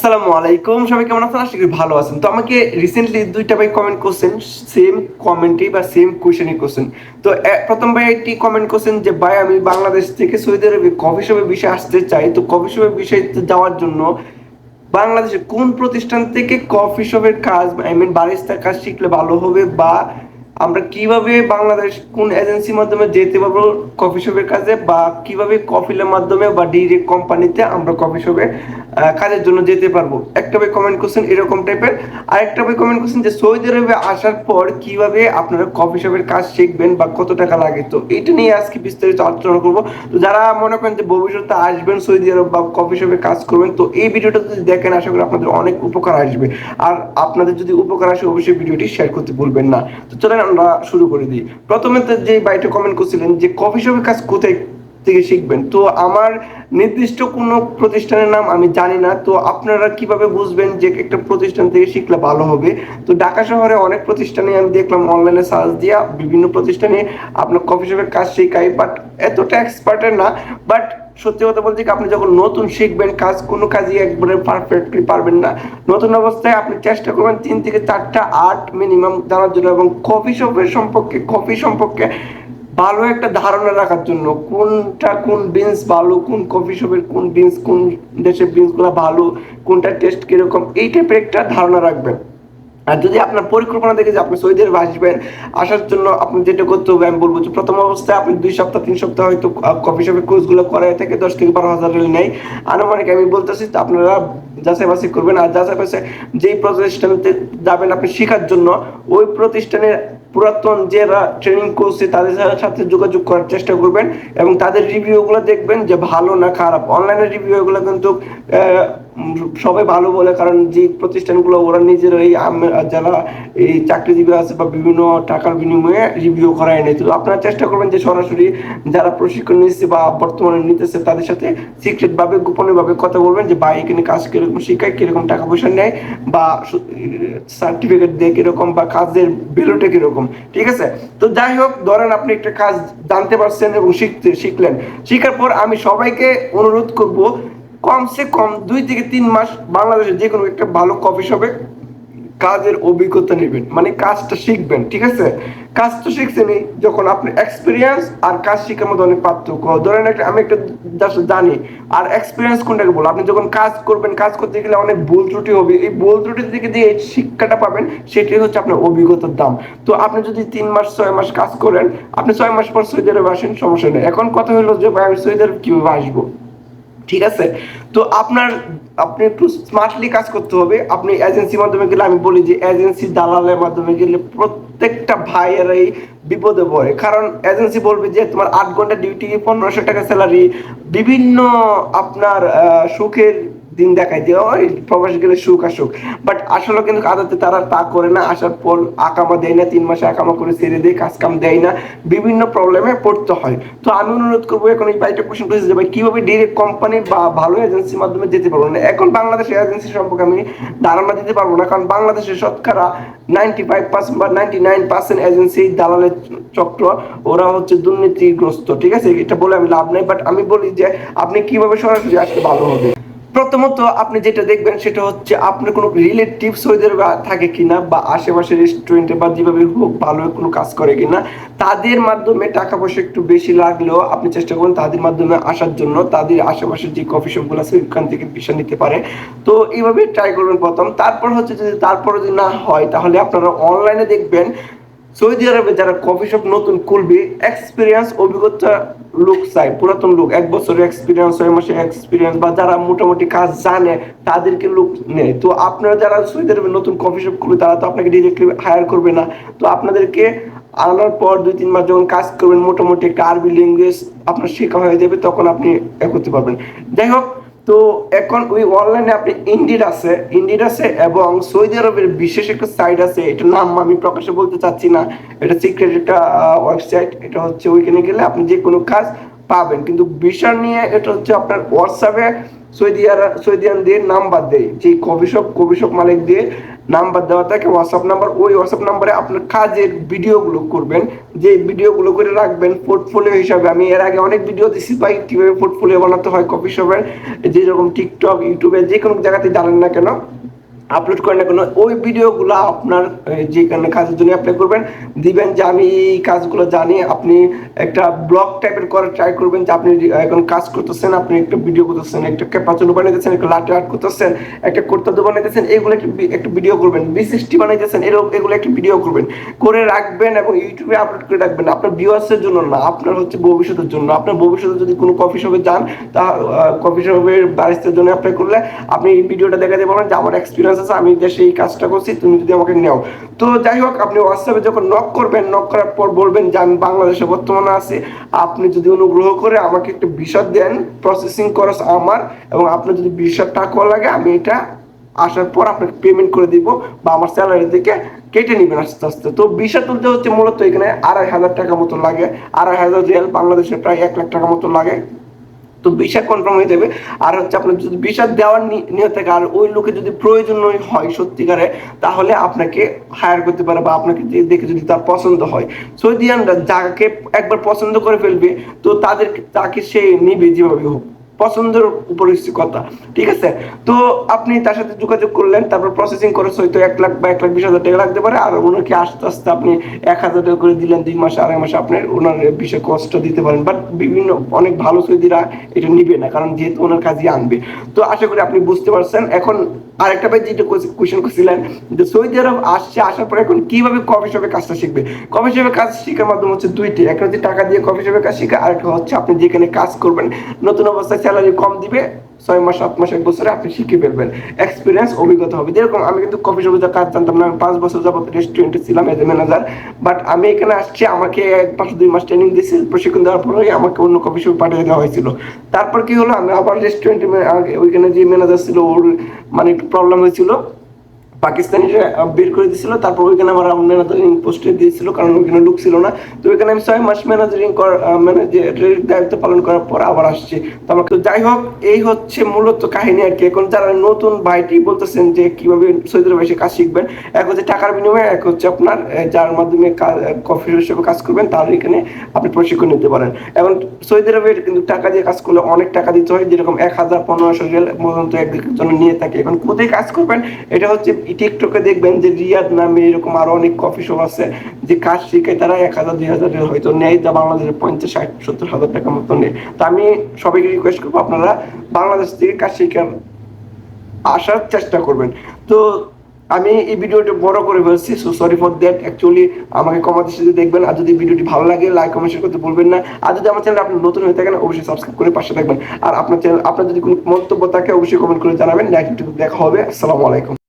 আসসালামু আলাইকুম। সবাই কেমন আছেন? আশা করি ভালো আছেন। তো আমাকে রিসেন্টলি দুইটা ভাই কমেন্ট করছেন সেম বা সেম কোয়েশনই করছেন। তো প্রথম ভাই একটি কমেন্ট করছেন যে, ভাই, আমি বাংলাদেশ থেকে সৌদি আরবে কফি শপের বিষয়ে আসতে চাই। তো কফি শপের বিষয়ে যাওয়ার জন্য বাংলাদেশে কোন প্রতিষ্ঠান থেকে কফি শপের কাজ আই মিন বারিস্তার কাজ শিখলে ভালো হবে বা আমরা কীভাবে বাংলাদেশ কোন এজেন্সির মাধ্যমে যেতে পারব কফি শপের কাজে বা কীভাবে কফিলের মাধ্যমে বা ডিরেক্ট কোম্পানিতে আমরা কফি শপে কাজের জন্য যেতে পারব? একটা ভাই কমেন্ট করছেন এরকম টাইপের আর একটা ভাই কমেন্ট করছেন যে সৌদি আরবে আসার পর কীভাবে আপনারা কফি শপের কাজ শিখবেন বা কত টাকা লাগে? তো এটা নিয়ে আজকে বিস্তারিত আলোচনা করব। তো যারা মনে করেন যে ভবিষ্যতে আসবেন সৌদি আরব বা কফি শপে কাজ করবেন, তো এই ভিডিওটা যদি দেখেন, আশা করি আপনাদের অনেক উপকার আসবে। আর আপনাদের যদি উপকার আসে, অবশ্যই ভিডিওটি শেয়ার করতে ভুলবেন না। তো চলেন আমরা শুরু করে দিই প্রথমে যে বাইটে কমেন্ট করছিলেন যে কফি শপের কাজ কোথায় থেকে শিখবেন। তো আমার নির্দিষ্ট কোনো প্রতিষ্ঠানের নাম আমি জানি না। তো আপনারা কীভাবে বুঝবেন যে একটা প্রতিষ্ঠান থেকে শিখলে ভালো হবে? তো ঢাকা শহরে অনেক প্রতিষ্ঠানে আমি দেখলাম অনলাইনে সার্চ দিয়া বিভিন্ন প্রতিষ্ঠানে আপনার কফি শপের কাজ শেখাই বাট এতটা এক্সপার্টের না। বাট সত্যি কথা বলছি আপনি যখন নতুন শিখবেন, কাজ কোনো কাজই একবারে পারফেক্টলি পারবেন না। নতুন অবস্থায় আপনি চেষ্টা করবেন তিন থেকে চারটা আর্ট মিনিমাম জানার জন্য এবং কফি শপের সম্পর্কে কফি সম্পর্কে ভালো একটা ধারণা রাখার জন্য কোনটা কোন বিনস ভালো, কোন কফি শপের কোন বিনস কোন দেশের বিনসগুলো ভালো, কোনটা টেস্ট কীরকম, এই টাইপের একটা ধারণা রাখবেন। আর যদি আপনার পরিকল্পনা দেখে যে আপনি সৌদি আরবে আসবেন, আসার জন্য আপনি যেটা করতে হবে, আমি বলব যে প্রথম অবস্থায় আপনি দুই সপ্তাহ, তিন সপ্তাহ হয়তো কফি শপের কোর্সগুলো করায় থেকে দশ থেকে বারো হাজার রেল নেই আনুমানিক আমি বলতেছি আপনারা যাচাই বাছাই করবেন। আর যাচাই বাছাই যেই প্রতিষ্ঠানতে যাবেন আপনি শেখার জন্য, ওই প্রতিষ্ঠানের পুরাতন যারা ট্রেনিং করছে, তাদের সাথে যোগাযোগ করার চেষ্টা করবেন এবং তাদের রিভিউগুলো দেখবেন যে ভালো না খারাপ। অনলাইনে রিভিউগুলো কিন্তু সবাই ভালো বলে, কারণ যে প্রতিষ্ঠানগুলো, ওরা নিজেরাই আম- যারা এই চাকরিজীবী আছে বা বিভিন্ন টাকার বিনিময়ে রিভিউ করায় নেই তো আপনারা চেষ্টা করবেন যে সরাসরি যারা প্রশিক্ষণ নিচ্ছে বা বর্তমানে নিতেছে, তাদের সাথে সিক্রেট ভাবে ভাবে কথা বলবেন যে, ভাই, এখানে কাজ কীরকম শিখায়, কীরকম টাকা পয়সা নেয়? বা সার্টিফিকেট দেয় কীরকম? বা, কাজের ভ্যালুটা কীরকম? ঠিক আছে? তো যাই হোক, ধরেন আপনি একটা কাজ জানতে পারছেন এবং শিখতে শিখলেন। শিখার পর আমি সবাইকে অনুরোধ করব, কমসে কম দুই থেকে তিন মাস বাংলাদেশে যে কোনো একটা ভালো কফি শপে কাজের অভিজ্ঞতা নেবেন। মানে কাজটা শিখবেন, ঠিক আছে? কাজ তো শিখছেনই যখন আপনি এক্সপিরিয়েন্স আর কাজ শেখার মধ্যে অনেক পার্থক্য। ধরেন একটা, আমি একটা জানি, আর এক্সপিরিয়েন্স কোনটাকে বলব আপনি যখন কাজ করবেন, কাজ করতে গেলে অনেক ভুল ত্রুটি হবে। এই ভুল ত্রুটি থেকে দিয়ে এই শিক্ষাটা পাবেন, সেটাই হচ্ছে আপনার অভিজ্ঞতার দাম। তো আপনি যদি তিন মাস, ছয় মাস কাজ করেন, আপনি ছয় মাস পর সৌদি আরবে আসেন, সমস্যা নেই। এখন কথা হলো যে ভাই, আমি সৌদি আরব কীভাবে আসব? ঠিক আছে? তো আপনার, আপনি একটু স্মার্টলি কাজ করতে হবে। আপনি এজেন্সির মাধ্যমে গেলে আমি বলি যে এজেন্সি দালালের মাধ্যমে গেলে প্রত্যেকটা ভাইয়েরাই বিপদে পড়ে। কারণ এজেন্সি বলবে যে, তোমার আট ঘণ্টা ডিউটি পনেরোশো টাকা স্যালারি বিভিন্ন আপনার সুখের দিন দেখায় যে ওই প্রবাস গেলে সুখ আসুক বাট আসলে কিন্তু আদতে তারা তা করে না, আসার পর আকামা দেয় না, তিন মাসে আকামা করে ছেড়ে দেয় কাজ কাম দেয় না। বিভিন্ন প্রবলেমে পড়তে হয়। তো আমি অনুরোধ করব, এখন এই বাইটা কোশ্চেন করেছি যে ভাই, কীভাবে ডিরেক্ট কোম্পানি বা ভালো এজেন্সির মাধ্যমে যেতে পারব? না এখন বাংলাদেশের এজেন্সি সম্পর্কে আমি ধারণা দিতে পারব না, কারণ বাংলাদেশের শতকরা নাইনটি ফাইভ পার্সেন্ট বা নাইনটি নাইন পার্সেন্ট এজেন্সি দালালের চক্র, ওরা হচ্ছে দুর্নীতিগ্রস্ত, ঠিক আছে? এটা বলে আমি লাভ নেই বাট আমি বলি যে আপনি কীভাবে সরাসরি আসলে ভালো হবে? প্রথমত আপনি যেটা দেখবেন সেটা হচ্ছে আপনার কোনো রিলেটিভ সৌদের থাকে কিনা বা আশেপাশে রেস্টুরেন্টে বা যেভাবে হোক ভালো কোনো কাজ করে কিনা, তাদের মাধ্যমে টাকা পয়সা একটু বেশি লাগলেও আপনি চেষ্টা করুন তাদের মাধ্যমে আসার জন্য। তাদের আশেপাশে যে কফি শপগুলো আছে, ওইখান থেকে ভিসা নিতে পারে। তো এইভাবে ট্রাই করবেন প্রথম। তারপর হচ্ছে যদি তারপরে যদি না হয়, তাহলে আপনারা অনলাইনে দেখবেন সৌদি আরবে যারা কফি শপ নতুন খুলবে এক্সপিরিয়েন্স অভিজ্ঞতা লোক চাই। পুরাতন লোক এক বছরের এক্সপিরিয়েন্স ছয় মাসের এক্সপিরিয়েন্স বা যারা মোটামুটি কাজ জানে, তাদেরকে লোক নেয়। তো আপনারা যারা সৌদি আরবে নতুন কফি শপ খুলবে, তারা তো আপনাকে ডিরেক্টলি হায়ার করবে না। তো আপনাদেরকে আনার পর দুই, তিন মাস যখন কাজ করবেন, মোটামুটি একটা আরবি ল্যাঙ্গুয়েজ আপনার শেখা হয়ে যাবে, তখন আপনি এ করতে পারবেন। যাই হোক তো এখন ওই অনলাইনে আপনি ইন্ডিড আছে। ইন্ডিড আছে এবং সৌদি আরবের বিশেষ একটা সাইট আছে। এটার নাম আমি প্রকাশে বলতে চাচ্ছি না। এটা সিক্রেট একটা ওয়েবসাইট এটা হচ্ছে ওইখানে গেলে আপনি যে কোনো কাজ পাবেন। কিন্তু বিষয় নিয়ে এটা হচ্ছে আপনার হোয়াটসঅ্যাপে সৌদিয়ারা সৌদিয়ান দিয়ে নাম্বার দেয় যে কফি শপ মালিক দিয়ে নাম্বার দেওয়া থাকে হোয়াটসঅ্যাপ নাম্বার ওই হোয়াটসঅ্যাপ নাম্বারে আপনার কাজের ভিডিওগুলো করবেন। যে ভিডিওগুলো করে রাখবেন পোর্টফোলিও হিসাবে। আমি এর আগে অনেক ভিডিও দিছি, ভাই, কীভাবে পোর্টফোলিও বানাতে হয় কফি শপের যে রকম টিকটক ইউটিউবে যে কোনো জায়গাতে জানেন না কেন আপলোড করেন না কেন ওই ভিডিওগুলো আপনার এই, যে কোনো কাজের জন্য অ্যাপ্লাই করবেন দিবেন যে আমি এই কাজগুলো জানি আপনি একটা ব্লগ টাইপের করার ট্রাই করবেন যে আপনি এখন কাজ করতেছেন আপনি একটা ভিডিও করতেছেন একটা ক্যাপাচুনো বানাইতেছেন একটা লাটে আর্ট করতেছেন একটা কর্তাদো বানাইতেছেন এগুলো একটা ভিডিও করবেন বিশিষ্টি বানাইতেছেন এরকম এগুলো একটা ভিডিও করবেন করে রাখবেন এবং ইউটিউবে আপলোড করে রাখবেন আপনার ভিউয়ার্সের জন্য না আপনার হচ্ছে ভবিষ্যতের জন্য আপনার ভবিষ্যতে যদি কোনো কফি শপে যান তা কফি শপের বারিস্তার জন্য অ্যাপ্লাই করলে আপনি এই ভিডিওটা দেখাতে পারেন যে আমার এক্সপিরিয়েন্স আছে আমি দেশে এই কাজটা করছি, তুমি যদি আমাকে নেও। তো যাই হোক, আপনি হোয়াটসঅ্যাপে যখন নক করবেন নক করার পর বলবেন যে, আমি বাংলাদেশে বর্তমানে আছি, আপনি যদি অনুগ্রহ করে আমাকে একটু বিষয় দেন প্রসেসিং খরচ আমার, এবং আপনার যদি বিষয় টাকা লাগে, আমি এটা আসার পর আপনাকে পেমেন্ট করে দিব, বা আমার স্যালারি থেকে কেটে নেবেন আস্তে আস্তে। তো ভিসা তুলতে হচ্ছে মূলত এখানে আড়াই হাজার টাকা মতো লাগে। আড়াই হাজার রিয়াল বাংলাদেশে প্রায় এক লাখ টাকা মতো লাগে। তো ভিসা কনফার্ম হয়ে যাবে। আর হচ্ছে আপনার যদি ভিসা দেওয়ার নিয়ে থাকে, আর ওই লোকে যদি প্রয়োজন হয় সত্যিকারে, তাহলে আপনাকে হায়ার করতে পারে বা আপনাকে দেখে যদি তার পছন্দ হয়। সৌদিয়ানরা যাকে একবার পছন্দ করে ফেলবে, তো তাদের তাকে সে নিবে যেভাবে হোক। পছন্দের উপর কথা। ঠিক আছে? তো আপনি তার সাথে যোগাযোগ করলেন, তারপর প্রসেসিং খরচ হয়তো এক লাখ বা এক লাখ বিশ হাজার টাকা লাগতে পারে, আর ওনাকে আস্তে আস্তে আপনি এক হাজার টাকা করে দিলেন, দুই মাসে, আড়াই মাসে আপনার ওনার বিষয়ে কষ্ট দিতে পারেন। বাট বিভিন্ন, অনেক ভালো সৌদিরা এটা নিবে না, কারণ যেহেতু ওনার কাজই আনবে। তো আশা করি আপনি বুঝতে পারছেন। এখন আরেকটা ভাই যেটা কোয়েশ্চেন করছিলেন, যে সৌদি আরব আসছে, আসার পরে এখন কীভাবে কফি শপে কাজটা শিখবে? কফি শপে কাজ শেখার মাধ্যম হচ্ছে দুইটি, একটা হচ্ছে টাকা দিয়ে কফি শপে কাজ শেখা আর একটা হচ্ছে আপনি যেখানে কাজ করবেন, নতুন অবস্থায় স্যালারি কম দিবে, ছয় মাস, সাত মাস, এক বছরে আপনি শিখে ফেলবেন। এক্সপিরিয়েন্স অভিজ্ঞতা হবে। যেরকম আমি কিন্তু কফি শপে কাজ জানতাম না পাঁচ বছর যাবত রেস্টুরেন্টে ছিলাম এজ এ ম্যানেজার বাট আমি এখানে আসছি, আমাকে এক মাস, দুই মাস ট্রেনিং দিয়েছি প্রশিক্ষণ দেওয়ার পরে আমাকে অন্য কফি শপে পাঠিয়ে দেওয়া হয়েছিল। তারপর কি হলো, আমি আবার রেস্টুরেন্টে ওইখানে যে ম্যানেজার ছিল, ওর মানে একটু প্রবলেম হয়েছিল। পাকিস্তানিরা আহ, বের করে দিয়েছিল তারপর ওইখানে আমার ম্যানেজারিং পোস্টে দিয়েছিল কারণ ওইখানে লোক ছিল না। তো ওইখানে আমি ছয় মাস ম্যানেজারিং ম্যানেজারের দায়িত্ব পালন করার পর আবার আসছি। তো তো যাই হোক এই হচ্ছে মূলত কাহিনী আর কি। এখন যারা নতুন ভাইটি বলতেছেন যে কীভাবে সৌদি আরবে কাজ শিখবেন এক হচ্ছে টাকার বিনিময়ে এক হচ্ছে আপনার যার মাধ্যমে কফি হিসেবে কাজ করবেন তার এখানে আপনি প্রশিক্ষণ নিতে পারেন। এবং সৌদি আরবে কিন্তু টাকা দিয়ে কাজ করলে অনেক টাকা দিতে হয় যেরকম এক হাজার পনেরোশো রিয়াল পর্যন্ত একদিনের জন্য নিয়ে থাকে। এখন কোথায় কাজ করবেন এটা হচ্ছে টিকটকে দেখবেন যে রিয়াদ নামে এরকম আরও অনেক কফি শপ আছে, যে কাজ শিখে তারা এক হাজার, দুই হাজার হয়তো নেয়, যা বাংলাদেশের পঞ্চাশ, ষাট, সত্তর হাজার টাকা মতো নেয়। তো আমি সবাইকে রিকোয়েস্ট করব আপনারা বাংলাদেশ থেকে কাজ শিখে আসার চেষ্টা করবেন। তো আমি এই ভিডিওটা বড় করে ফেলছি so sorry for that actually আমাকে কমাতে সাথে দেখবেন, আর যদি ভিডিওটি ভালো লাগে লাইক কমেন্ট শেয়ার করতে বলবেন না। আর যদি আমার চ্যানেল আপনি নতুন হয়ে থাকেন, অবশ্যই সাবস্ক্রাইব করে পাশে থাকবেন। আর আপনার চ্যানেল আপনার যদি কোনো মন্তব্য থাকে, অবশ্যই কমেন্ট করে জানাবেন। নেক্সট দেখা হবে। আসসালামু আলাইকুম।